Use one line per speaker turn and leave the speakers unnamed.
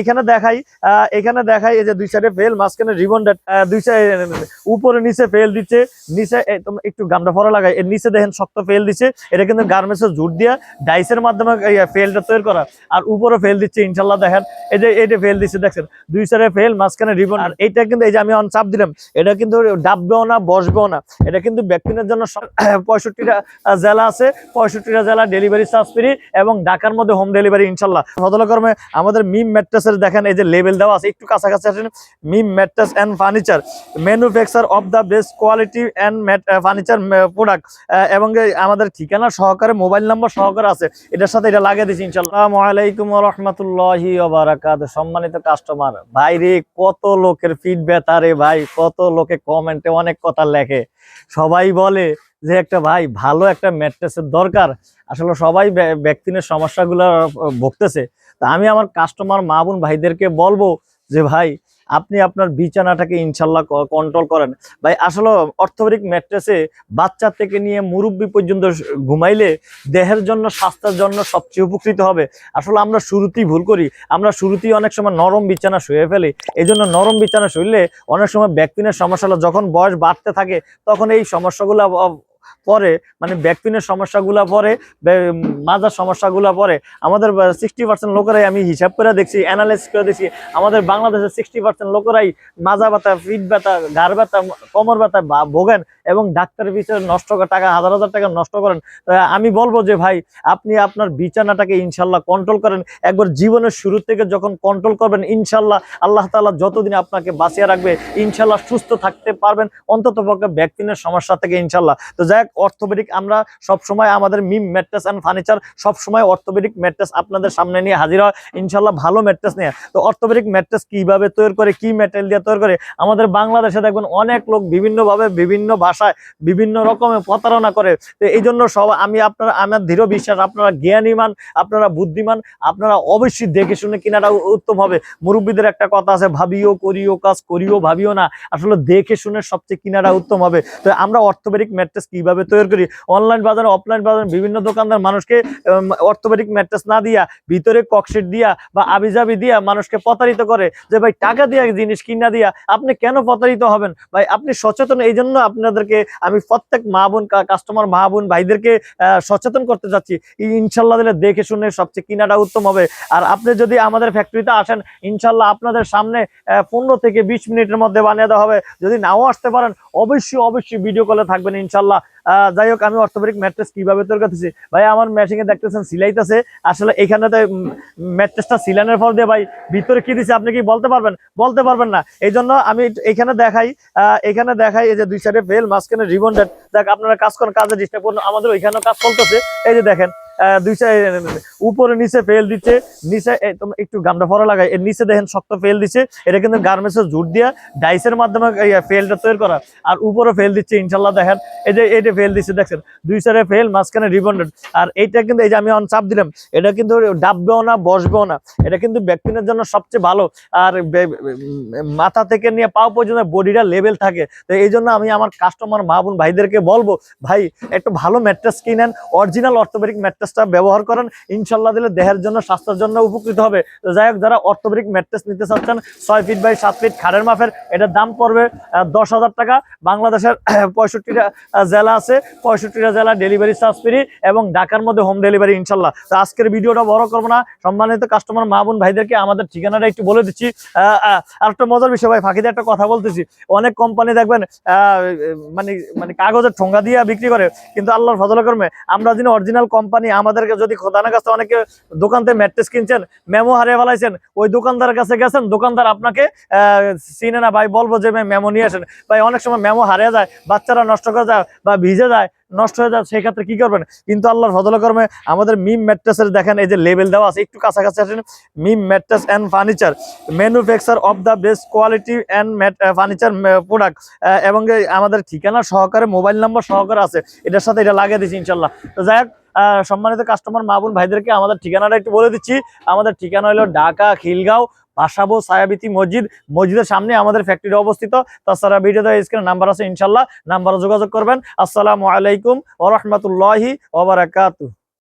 এখানে দেখাই এখানে দেখাই এই যে দুই সাইডে ফেল মাঝখানে রিবন দুই সাইড উপরে নিচে ফেল দিচ্ছে, নিচে একটু গামটা ফরা লাগাই, এর নিচে দেখেন শক্ত ফেল দিচ্ছে, এটা কিন্তু গার্মেন্টসের জুট দিয়া ডাইসের মাধ্যমে ফেলটা তৈরি করা। আর উপরে ফেল দিচ্ছে ইনশাল্লাহ দেখেন, এই যে এটা ফেল দিচ্ছে, দেখছেন? দুই সাইডে ফেল মাঝখানে রিবন আর এইটা কিন্তু এই যে আমি অন চাপ দিলাম, এটা কিন্তু ডাববেও না, বসবেও না। এটা কিন্তু ব্যক্তিদের জন্য পঁয়ষট্টিটা জেলা আছে, পঁয়ষট্টিটা জেলা ডেলিভারি চার্জ ফ্রি এবং ঢাকার মধ্যে হোম ডেলিভারি ইনশাল্লাহ ফদলকর্মে আমাদের মিম ম্যাট্রেসের দেখেন এই যে লেভেল দেওয়া আছে, একটু কাছাকাছি আসেন। Mim mattress and furniture, manufacture of the best quality and furniture product. এবং আমাদের ঠিকানা সহকারে মোবাইল নাম্বার সহকারে আছে। এটার সাথে এটা লাগিয়ে দিচ্ছি ইনশাল্লাহ আলাইকুম রহমতুল্লাহি ওবারাকাত সম্মানিত কাস্টমার ভাই রে, কত লোকের ফিডব্যাক আরে ভাই, কত লোকে কমেন্টে অনেক কথা লেখে। সবাই বলে যে একটা ভাই, ভালো একটা ম্যাট্রেসের দরকার। আসলে সবাই ব্য- ব্যক্তিনের সমস্যাগুলো ভুগতেছে। তা আমি আমার কাস্টমার মা বোন ভাইদেরকে বলব যে, ভাই, আপনি আপনার বিছানাটাকে ইনশাল্লাহ কন্ট্রোল করেন। ভাই, আসলে অর্থোপেডিক ম্যাট্রেসে বাচ্চা থেকে নিয়ে মুরব্বী পর্যন্ত ঘুমাইলে দেহের জন্য, স্বাস্থ্যের জন্য সবচেয়ে উপকৃত হবে। আসলে আমরা শুরুতেই ভুল করি। আমরা শুরুতেই অনেক সময় নরম বিছানা শুয়ে ফেলি। এই জন্য নরম বিছানা শুইলে অনেক সময় ব্যক্তিনের সমস্যা যখন বয়স বাড়তে থাকে, তখন এই সমস্যাগুলো পরে মানে ব্যক্তিনের সমস্যাগুলো পরে মাজার সমস্যাগুলো পরে, আমাদের সিক্সটি পার্সেন্ট লোকেরাই আমি হিসাব করে দেখছি অ্যানালাইসিস করে দেখছি, আমাদের বাংলাদেশের সিক্সটি পার্সেন্ট লোকেরাই মাজা ব্যথা ফিট ব্যথা, ঘাড় ব্যথা, কোমর ব্যথা ভোগেন এবং ডাক্তারের পিছনে নষ্ট করে টাকা, হাজার হাজার টাকা নষ্ট করেন। আমি বলব যে ভাই, আপনি আপনার বিছানাটাকে ইনশাল্লাহ কন্ট্রোল করেন। একবার জীবনের শুরু থেকে যখন কন্ট্রোল করবেন, ইনশাল্লাহ আল্লাহ তালা যতদিন আপনাকে বাঁচিয়ে রাখবে, ইনশাল্লাহ সুস্থ থাকতে পারবেন অন্তত পক্ষে ব্যক্তিনের সমস্যা থেকে ইনশাল্লাহ। তো যাই হোক অর্থোপেডিক আমরা সব সময় আমাদের মিম ম্যাট্রেস অ্যান্ড ফার্নিচার সব সময় অর্থোপেডিক ম্যাট্রেস আপনাদের সামনে নিয়ে হাজির হয়। ইনশাল্লাহ ভালো ম্যাট্রেস নিয়ে। তো অর্থোপেডিক ম্যাট্রেস কীভাবে তৈরি করে, কি ম্যাটেরিয়াল দিয়ে তৈরি করে, আমাদের বাংলাদেশে দেখবেন অনেক লোক বিভিন্নভাবে বিভিন্ন ভাষায় বিভিন্ন রকমের প্রতারণা করে। তো এই জন্য সব আমি আপনারা, আমার দৃঢ় বিশ্বাস, আপনারা জ্ঞানীমান, আপনারা বুদ্ধিমান, আপনারা অবশ্যই দেখে শুনে কিনাটা উত্তম হবে। মুরব্বীদের একটা কথা আছে, ভাবিও, করিও কাজ, করিও, ভাবিও না। আসলে দেখে শুনে সবচেয়ে কিনাটা উত্তম হবে। তো আমরা অর্থোপেডিক ম্যাট্রেস কীভাবে তৈরি করি? অনলাইন বাজারে অফলাইন বাজারে বিভিন্ন দোকানদার মানুষকে অর্থোপেডিক ম্যাট্রেস না দিয়া, ভিতরে ককশিট দিয়া বা আবিজাবি দিয়া মানুষকে প্রতারিত করে যে, ভাই, টাকা দিয়া জিনিস কিনা দিয়া আপনি কেন প্রতারিত হবেন? ভাই, আপনি সচেতন, এই জন্য আপনাদেরকে আমি প্রত্যেক মা বোন কাস্টমার মা বোন ভাইদেরকে সচেতন করতে চাচ্ছি। ইনশাল্লাহ দিলে দেখে শুনে সবচেয়ে কিনাটা উত্তম হবে। আর আপনি যদি আমাদের ফ্যাক্টরিতে আসেন, ইনশাল্লাহ আপনাদের সামনে পনেরো থেকে বিশ মিনিটের মধ্যে বানিয়ে দেওয়া হবে। যদি নাও আসতে পারেন, অবশ্যই অবশ্যই ভিডিও কলে থাকবেন, ইনশাল্লাহ। যাই হোক, আমি অর্থোপেডিক ম্যাট্রেস কীভাবে তৈরি করতেছি? ভাই, আমার মেশিনে দেখতেছেন, সিলাইতেছে। আসলে এখানে তো ম্যাট্রেসটা সিলানোর ফল দিয়ে, ভাই, ভিতরে কি দিছে আপনি কি বলতে পারবেন? বলতে পারবেন না। এই জন্য আমি এখানে দেখাই এখানে দেখাই, এই যে দুই সাইডে ফেল মাঝখানে রিবন দেখ আপনারা কাজ করেন কাজে ডিস্টার্ব করুন, আমাদের ওইখানেও কাজ চলতেছে। এই যে দেখেন উপরে নিচে ফেল দিচ্ছে, নিচে একটু গামটা ফরা লাগাই, এর নিচে দেখেন শক্ত ফেল দিচ্ছে, এটা কিন্তু গার্মেন্টসের জুট দিয়া ডাইসের মাধ্যমে ফেলটা তৈরি করা। আর উপরে ফেল দিচ্ছে, ইনশাল্লাহ দেখেন, এই যে এটা ফেল দিচ্ছে, দেখছেন, দুই সাইডে ফেল মাঝখানে রিবন্ডেড আর এইটা কিন্তু, এই যে আমি অন চাপ দিলাম, এটা কিন্তু ডাববেও না, বসবেও না, এটা কিন্তু ব্যক্তিদের জন্য সবচেয়ে ভালো। আর মাথা থেকে নিয়ে পাও পর্যন্ত বডিটা লেভেল থাকে। তো এই জন্য আমি আমার কাস্টমার মা বোন, ভাইদেরকে বলব, ভাই, একটু ভালো ম্যাট্রেস কিনেন অরিজিনাল অর্থোপেডিক ম্যাট্রেসটা ব্যবহার করেন, ইনশাল্লাহ দিলে দেহের জন্য, স্বাস্থ্যের জন্য উপকৃত হবে। তো যাই হোক, যারা অর্থোপেডিক ম্যাট্রেস নিতে চাচ্ছেন, ছয় ফিট বাই সাত ফিট খাড়ের মাফের এটার দাম পড়বে দশ হাজার টাকা। বাংলাদেশের পঁয়ষট্টিটা জেলা আছে। পঁয়ষট্টিটা জেলা ডেলিভারি চার্জ ফ্রি এবং ঢাকার মধ্যে হোম ডেলিভারি ইনশাল্লাহ। তো আজকের ভিডিওটা বড় করব না। সম্মানিত কাস্টমার মা বোন, ভাইদেরকে আমাদের ঠিকানাটা একটু বলে দিচ্ছি। আর একটা মজার বিষয় ভাই, ফাঁকিতে একটা কথা বলতেছি। অনেক কোম্পানি দেখবেন মানে মানে কাগজের ঠোঙ্গা দিয়ে বিক্রি করে, কিন্তু আল্লাহর ফজল কর্মে, আমরা যিনি অরিজিনাল কোম্পানি আমাদেরকে যদি খোদানের কাছে অনেকে দোকান থেকে ম্যাট্রেস কিনছেন, মেমো হারিয়ে ফেলাইছেন, ওই দোকানদারের কাছে গেছেন, দোকানদার আপনাকে চিনে না, ভাই বলব যে মেমো নিয়ে আসেন। ভাই, অনেক সময় মেমো হারিয়ে যায়, বাচ্চারা নষ্ট করে যায় বা ভিজে যায়, নষ্ট হয়ে যায় সেই ক্ষেত্রে কি করবেন? কিন্তু আল্লাহর ফজল কর্মে আমাদের মিম ম্যাট্রেসের দেখেন, এই যে লেবেল দেওয়া আছে, একটু কাছাকাছি আসেন। Mim mattress and furniture, manufacture of the best quality and furniture product. এবং আমাদের ঠিকানা সহকারে, মোবাইল নাম্বার সহকারে আছে। এটার সাথে এটা লাগিয়ে দিচ্ছি ইনশাল্লাহ তো যাই হোক সম্মানিত কাস্টমার মা বোন ভাইদেরকে আমাদের ঠিকানাটা একটু বলে দিচ্ছি। আমাদের ঠিকানা হলো ঢাকা, খিলগাঁও, পাশাবো, সায়াবিতি মসজিদ। মসজিদের সামনে আমাদের ফ্যাক্টরি অবস্থিত। তাছাড়া ভিডিওতে স্ক্রিনে নাম্বার আছে ইনশাল্লাহ নাম্বারে যোগাযোগ করবেন। আসসালামু আলাইকুম ওরহমতুল্লাহি ওবরাকাতু